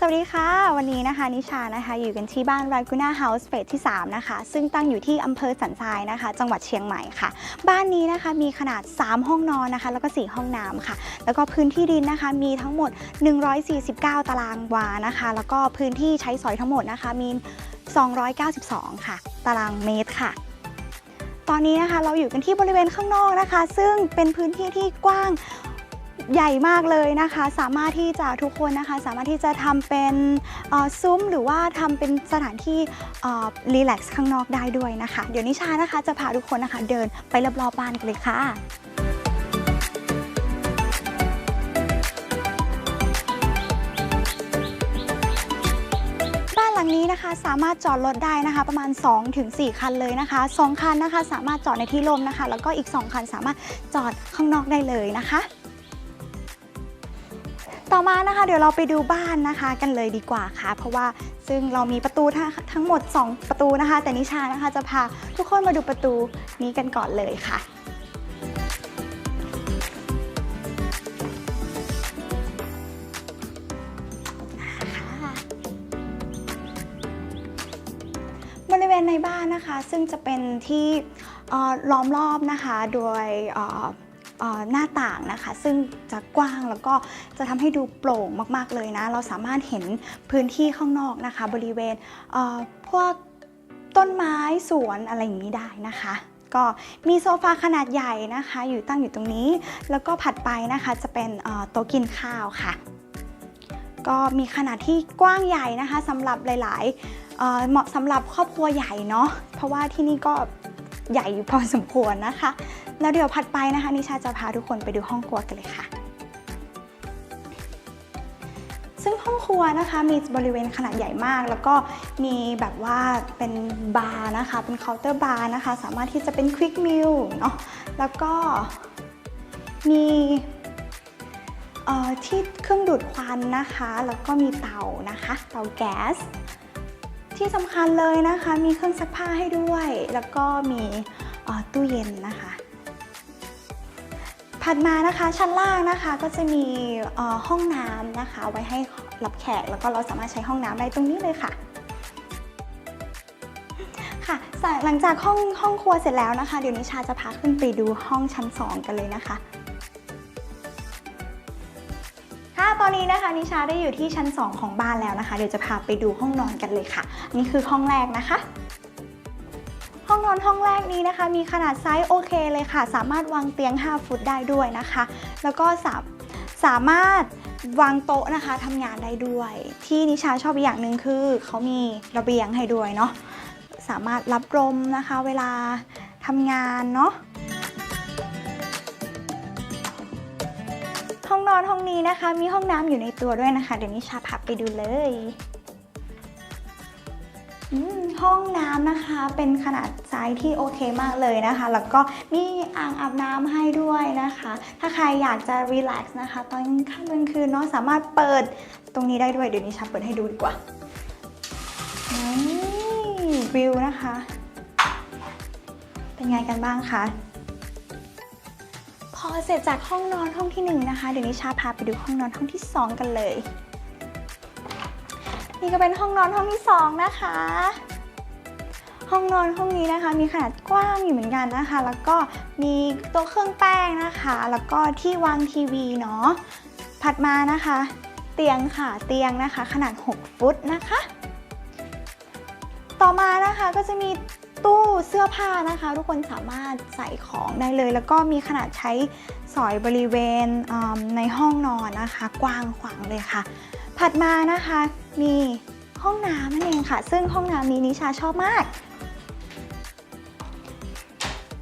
สวัสดีค่ะ วันนี้นะคะนิชานะคะ อยู่กันที่บ้าน Raguna House เฟสที่ 3 นะคะ ซึ่งตั้งอยู่ที่อำเภอสันทรายนะคะ จังหวัดเชียงใหม่ค่ะ บ้านนี้นะคะมีขนาด 3 ห้องนอนนะคะ แล้วก็ 4 ห้องน้ำค่ะ แล้วก็พื้นที่ดินนะคะมีทั้งหมด 149 ตารางวานะคะ แล้วก็พื้นที่ใช้สอยทั้งหมดนะคะมี 292 ค่ะ ตารางเมตรค่ะตอนนี้นะคะเราอยู่กันที่บริเวณข้างนอกนะคะ ซึ่งเป็นพื้นที่ที่กว้าง ใหญ่มากเลยนะคะ สามารถที่จะทุกคนนะคะ สามารถที่จะทำเป็นซุ้มหรือว่าทำเป็นสถานที่รีแลกซ์ข้างนอกได้ด้วยนะคะ เดี๋ยวนิชานะคะจะพาทุกคนนะคะ เดินไปรอบๆบ้านกันเลยค่ะบ้านหลังนี้นะคะสามารถจอดรถได้นะคะประมาณ 2-4 คันเลยนะคะ 2 คันนะคะสามารถจอดในที่ร่มนะคะ แล้วก็อีก 2 คันสามารถจอดข้างนอกได้เลยนะคะ ต่อมานะคะ เดี๋ยวเราไปดูบ้านนะคะกันเลยดีกว่าค่ะ เพราะว่าซึ่งเรามีประตูทั้งทั้งหมด 2 ประตูนะคะ แต่นิชานะคะจะพาทุกคนมาดูประตูนี้กันก่อนเลยค่ะบริเวณในบ้านนะคะซึ่งจะเป็นที่ล้อมรอบนะคะโดย หน้าต่างนะคะ ซึ่งจะกว้างแล้วก็จะทำให้ดูโปร่งมาก ๆ เลยนะ เราสามารถเห็นพื้นที่ข้างนอกนะคะ บริเวณเพวกต้นไม้สวนอะไรอย่างนี้ได้นะคะ ก็มีโซฟาขนาดใหญ่นะคะ อยู่ตั้งอยู่ตรงนี้ แล้วก็ถัดไปนะคะจะเป็นโต๊ะกินข้าวค่ะ ก็มีขนาดที่กว้างใหญ่นะคะสำหรับหลาย ๆเหมาะสำหรับครอบครัวใหญ่เนาะเพราะว่าที่นี่ก็ ใหญ่อยู่พอสมควรนะคะ แล้วเดี๋ยวผัดไปนะคะ นิชาจะพาทุกคนไปดูห้องครัวกันเลยค่ะ ซึ่งห้องครัวนะคะมีบริเวณขนาดใหญ่มาก แล้วก็มีแบบว่าเป็นบาร์นะคะ เป็นเคาน์เตอร์บาร์นะคะ สามารถที่จะเป็นควิกมิลเนาะแล้วก็มีเอ่อที่เครื่องดูดควันนะคะ แล้วก็มีเตานะคะ เตาแก๊ส ที่สำคัญเลยนะคะ มีเครื่องซักผ้าให้ด้วย แล้วก็มีตู้เย็นนะคะ ถัดมานะคะชั้นล่างนะคะก็จะมีห้องน้ำนะคะไว้ให้รับแขก แล้วก็เราสามารถใช้ห้องน้ำได้ตรงนี้เลยค่ะค่ะหลังจากห้องห้องครัวเสร็จแล้วนะคะ เดี๋ยวนิชาจะพาขึ้นไปดูห้องชั้น 2 กันเลยนะคะ นี้นะคะนิชาได้อยู่ที่ชั้น 2 ของบ้านแล้วนะคะ เดี๋ยวจะพาไปดูห้องนอนกันเลยค่ะ นี่คือห้องแรกนะคะ ห้องนอนห้องแรกนี้นะคะ มีขนาดไซส์โอเคเลยค่ะ สามารถวางเตียง 5 ฟุตได้ด้วยนะคะ แล้วก็สาสามารถวางโต๊ะนะคะทำงานได้ด้วย ที่นิชาชอบอีกอย่างหนึ่งคือเขามีระเบียงให้ด้วยเนาะสามารถรับลมนะคะ เวลาทำงานเนาะ อนห้องนี้นะคะ มีห้องน้ำอยู่ในตัวด้วยนะคะ เดี๋ยวนิชาพาไปดูเลยห้องน้ำนะคะเป็นขนาดไซส์ที่โอเคมากเลยนะคะ แล้วก็มีอ่างอาบน้ำให้ด้วยนะคะ ถ้าใครอยากจะรีแลกซ์นะคะ ตอนค่ำกลางคืนเนาะสามารถเปิดตรงนี้ได้ด้วย เดี๋ยวนิชาเปิดให้ดูดีกว่าวิวนะคะ เป็นไงกันบ้างคะ พอเสร็จจากห้องนอนห้องที่หนึ่งนะคะ เดี๋ยวนิชาพาไปดูห้องนอนห้องที่สองกันเลย นี่ก็เป็นห้องนอนห้องที่สองนะคะ ห้องนอนห้องนี้นะคะ มีขนาดกว้างอยู่เหมือนกันนะคะ แล้วก็มีโต๊ะเครื่องแป้งนะคะ แล้วก็ที่วางทีวีเนาะถัดมานะคะ เตียงค่ะเตียงนะคะ ขนาด 6 ฟุตนะคะ ต่อมานะคะก็จะมี ตู้เสื้อผ้านะคะ ทุกคนสามารถใส่ของได้เลย แล้วก็มีขนาดใช้สอยบริเวณในห้องนอนนะคะ กว้างขวางเลยค่ะ ถัดมานะคะมีห้องน้ำนั่นเองค่ะ ซึ่งห้องน้ำนี้นิชาชอบมาก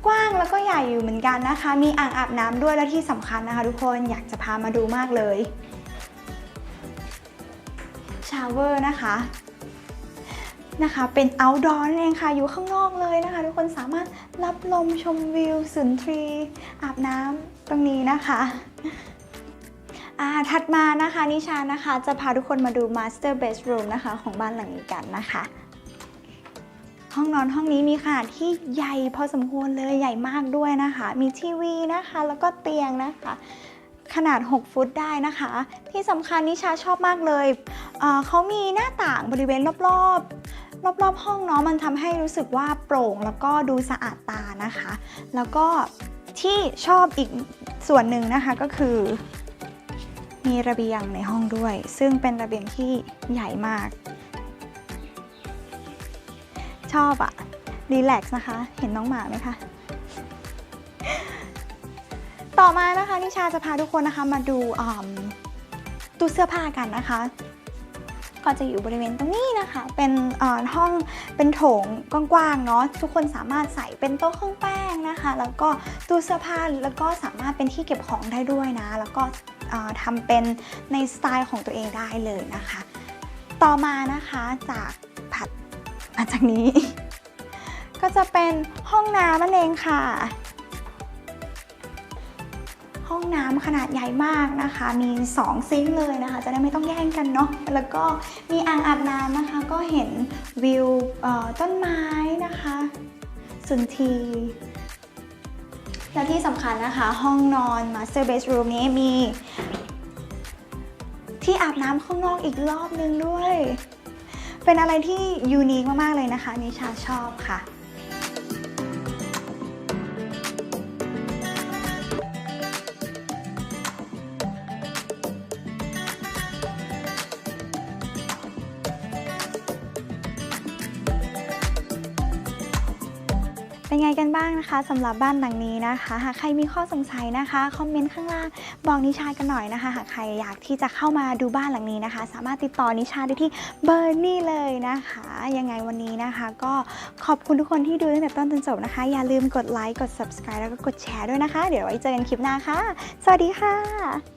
กว้างแล้วก็ใหญ่อยู่เหมือนกันนะคะ มีอ่างอาบน้ำด้วยและที่สำคัญนะคะ ทุกคนอยากจะพามาดูมากเลยชาวเวอร์นะคะ นะคะ เป็น outdoor นั่นเองค่ะ อยู่ข้างนอกเลยนะคะ ทุกคนสามารถรับลมชมวิวสุนทรีอาบน้ำตรงนี้นะคะอ่าถัดมานะคะนิชานะคะ จะพาทุกคนมาดู master bedroom นะคะ ของบ้านหลังนี้กันนะคะ ห้องนอนห้องนี้มีขนาดที่ใหญ่พอสมควรเลยใหญ่มากด้วยนะคะ มีทีวีนะคะ แล้วก็เตียงนะคะขนาด 6 ฟุตได้นะคะ ที่สำคัญนิชาชอบมากเลยเเขามีหน้าต่างบริเวณรอบๆ รอบๆ ห้องเนาะมันทำให้รู้สึกว่าโปร่งแล้วก็ดูสะอาดตานะคะ แล้วก็ที่ชอบอีกส่วนหนึ่งนะคะก็คือ มีระเบียงในห้องด้วย ซึ่งเป็นระเบียงที่ใหญ่มาก ชอบอะรีแลกซ์นะคะ เห็นน้องหมาไหมคะต่อมานะคะนิชาจะพาทุกคนนะคะมาดูตู้เสื้อผ้ากันนะคะ ก็จะอยู่บริเวณตรงนี้นะคะ เป็นห้องเป็นโถงกว้างๆเนาะทุกคนสามารถใส่เป็นโต๊ะเครื่องแป้งนะคะ แล้วก็ตู้เสื้อผ้าแล้วก็สามารถเป็นที่เก็บของได้ด้วยนะ แล้วก็ทำเป็นในสไตล์ของตัวเองได้เลยนะคะ ต่อมานะคะจากผัดมาจากนี้ ก็จะเป็นห้องน้ำนั่นเองค่ะ ห้องน้ำขนาดใหญ่มากนะคะ มี 2 ซิงค์เลยนะคะ จะได้ไม่ต้องแย่งกันเนาะแล้วก็มีอ่างอาบน้ำนะคะ ก็เห็นวิวต้นไม้นะคะสุนทรีและที่สำคัญนะคะ ห้องนอน Master Bedroom นี้มี ที่อาบน้ำข้างนอกอีกรอบนึงด้วย เป็นอะไรที่ยูนิคมาก ๆ เลยนะคะนิชาชอบค่ะ เป็นไงกันบ้างนะคะสำหรับบ้านหลังนี้นะคะ หากใครมีข้อสงสัยนะคะคอมเมนต์ข้างล่างบอกนิชากันหน่อยนะคะ หากใครอยากที่จะเข้ามาดูบ้านหลังนี้นะคะ สามารถติดต่อนิชาได้ที่เบอร์นี่เลยนะคะยังไงวันนี้นะคะ ก็ขอบคุณทุกคนที่ดูตั้งแต่ต้นจนจบนะคะ อย่าลืมกดไลค์กด subscribe แล้วก็กดแชร์ด้วยนะคะ เดี๋ยวไว้เจอกันคลิปหน้าค่ะ สวัสดีค่ะ